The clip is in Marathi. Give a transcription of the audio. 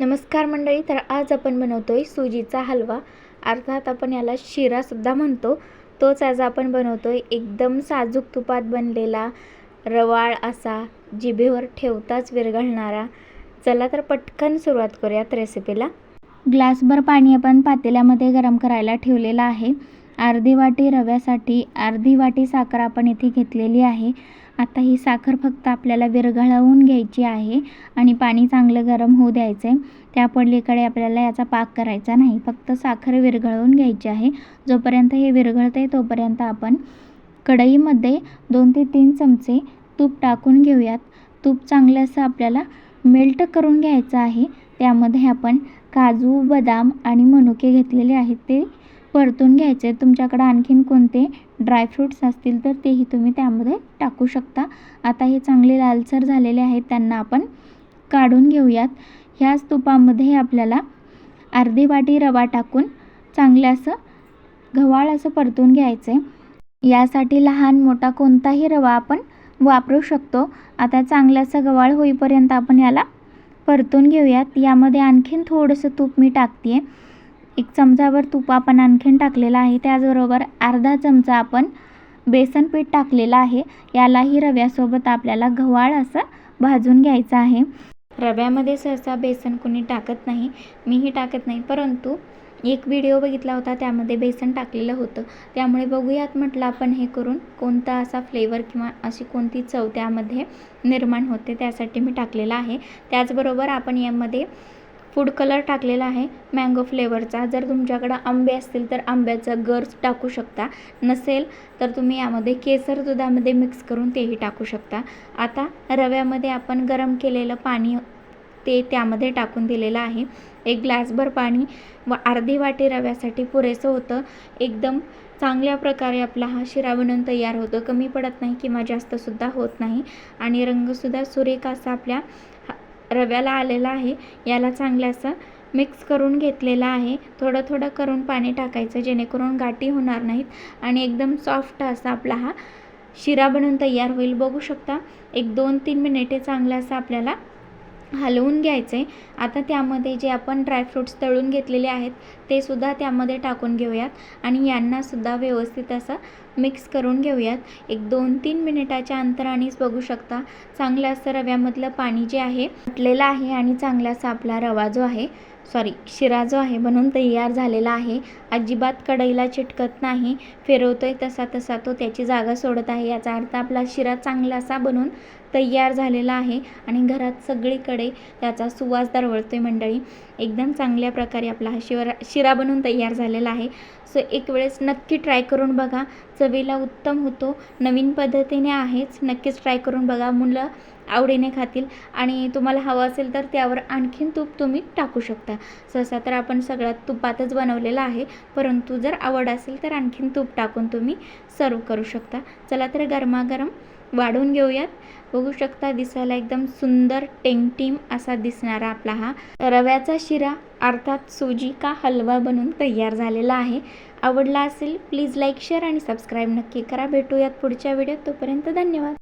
नमस्कार मंडळी तर आज आपण बनवतो आहे सुजीचा हलवा. अर्थात आपण याला शिरासुद्धा म्हणतो. तोच आज आपण बनवतो आहे एकदम साजूक तुपात बनलेला रवाळ असा जिभेवर ठेवताच विरघळणारा. चला तर पटकन सुरुवात करूयात रेसिपीला ग्लासभर पाणी आपण पातेल्यामध्ये गरम करायला ठेवलेलं आहे. अर्धी वाटी रव्यासाठी अर्धी वाटी साखर आपण इथे घेतलेली आहे. आता ही साखर फक्त आपल्याला विरघळवून घ्यायची आहे आणि पाणी चांगलं गरम होऊ द्यायचं आहे त्या पडलीकडे आपल्याला याचा पाक करायचा नाही. फक्त साखर विरघळवून घ्यायची आहे. जोपर्यंत हे विरघळतं आहे तोपर्यंत आपण कढईमध्ये दोन ते तीन चमचे तूप टाकून घेऊयात. तूप चांगलं असं आपल्याला मेल्ट करून घ्यायचं आहे. त्यामध्ये आपण काजू बदाम आणि मनुके घेतलेले आहेत ते परतून घ्यायचे. तुमच्याकडं आणखीन कोणते ड्रायफ्रूट्स असतील तर तेही तुम्ही त्यामध्ये टाकू शकता. आता हे चांगले लालसर झालेले आहेत त्यांना आपण काढून घेऊयात. ह्याच तुपामध्ये आपल्याला अर्धी वाटी रवा टाकून चांगलं असं गव्हाळ असं परतून घ्यायचं. आहे यासाठी लहान मोठा कोणताही रवा आपण वापरू शकतो. आता चांगलं असं गव्हाळ होईपर्यंत आपण याला परतून घेऊयात. यामध्ये आणखीन थोडंसं तूप मी टाकते आहे एक चमचाभर तूप आपण आणखीन टाकलेलं आहे. त्याचबरोबर अर्धा चमचा आपण बेसन पीठ टाकलेलं आहे. यालाही रव्यासोबत आपल्याला गव्हाळ असं भाजून घ्यायचं आहे. रव्यामध्ये सहसा बेसन कुणी टाकत नाही. मीही टाकत नाही. परंतु एक व्हिडिओ बघितला होता. त्यामध्ये बेसन टाकलेलं होतं. त्यामुळे बघूयात म्हटलं आपण हे करून कोणता असा फ्लेवर किंवा अशी कोणती चव त्यामध्ये निर्माण होते. त्यासाठी मी टाकलेला आहे. त्याचबरोबर आपण यामध्ये फूड कलर टाकलेला आहे मँगो फ्लेवरचा जर तुमच्याकडं आंबे असतील तर आंब्याचा गर्स टाकू शकता. नसेल तर तुम्ही यामध्ये केसर दुधामध्ये मिक्स करून तेही टाकू शकता. आता रव्यामध्ये आपण गरम केलेलं पाणी ते त्यामध्ये टाकून दिलेलं आहे. एक ग्लासभर पाणी व अर्धी वाटी रव्यासाठी पुरेसं होतं. एकदम चांगल्या प्रकारे आपला हा शिरा बनवून तयार होतो. कमी पडत नाही किंवा जास्तसुद्धा होत नाही. आणि रंगसुद्धा सुरेख असा आपल्या रव्याला आलेला आहे. याला चांगलं असं मिक्स करून घेतलेलं आहे. थोडं थोडं करून पाणी टाकायचं जेणेकरून गाठी होणार नाहीत. आणि एकदम सॉफ्ट असा आपला हा शिरा बनवून तयार होईल. बघू शकता एक दोन तीन मिनिटे चांगलं असं आपल्याला हलवून घ्यायचं आहे आता त्यामध्ये जे आपण ड्रायफ्रूट्स तळून घेतलेले आहेत ते सुद्धा त्यामध्ये टाकून घेऊयात. आणि यांनासुद्धा व्यवस्थित असं मिक्स करून घेऊयात. एक दोन तीन मिनिटाच्या अंतरानेच बघू शकता. चांगलं असं रव्यामधलं पाणी जे आहे फुटलेलं आहे आणि चांगला असा आपला रवा जो आहे सॉरी शिरा जो आहे बनून तयार झालेला आहे. अजिबात कढईला चिटकत नाही. फिरवतोय तसा तसा तो त्याची जागा सोडत आहे. याचा अर्थ आपला शिरा चांगला असा बनून तयार झालेला आहे आणि घरात सगळीकडे त्याचा सुवास दरवळतो आहे मंडळी. एकदम चांगल्या प्रकारे आपला हा शिवरा शिरा बनवून तयार झालेला आहे. सो एक वेळेस नक्की ट्राय करून बघा. चवीला उत्तम होतो. नवीन पद्धतीने आहेच. नक्कीच ट्राय करून बघा. मुलं आवडीने खातील आणि तुम्हाला हवं असेल तर त्यावर आणखीन तूप तुम्ही टाकू शकता. सहसा तर आपण सगळ्यात तुपातच बनवलेला आहे. परंतु जर आवड असेल तर आणखीन तूप टाकून तुम्ही सर्व करू शकता. चला तर गरमागरम वाढवून घेऊयात. बघू शकता दिसायला एकदम सुंदर टेंगटीम असा दिसणारा आपला हा रव्याचा शिरा अर्थात सुजी का हलवा बनून तयार झालेला आहे. आवडला असेल प्लीज लाईक शेअर आणि सबस्क्राईब नक्की करा. भेटूयात पुढच्या व्हिडिओत. तोपर्यंत धन्यवाद.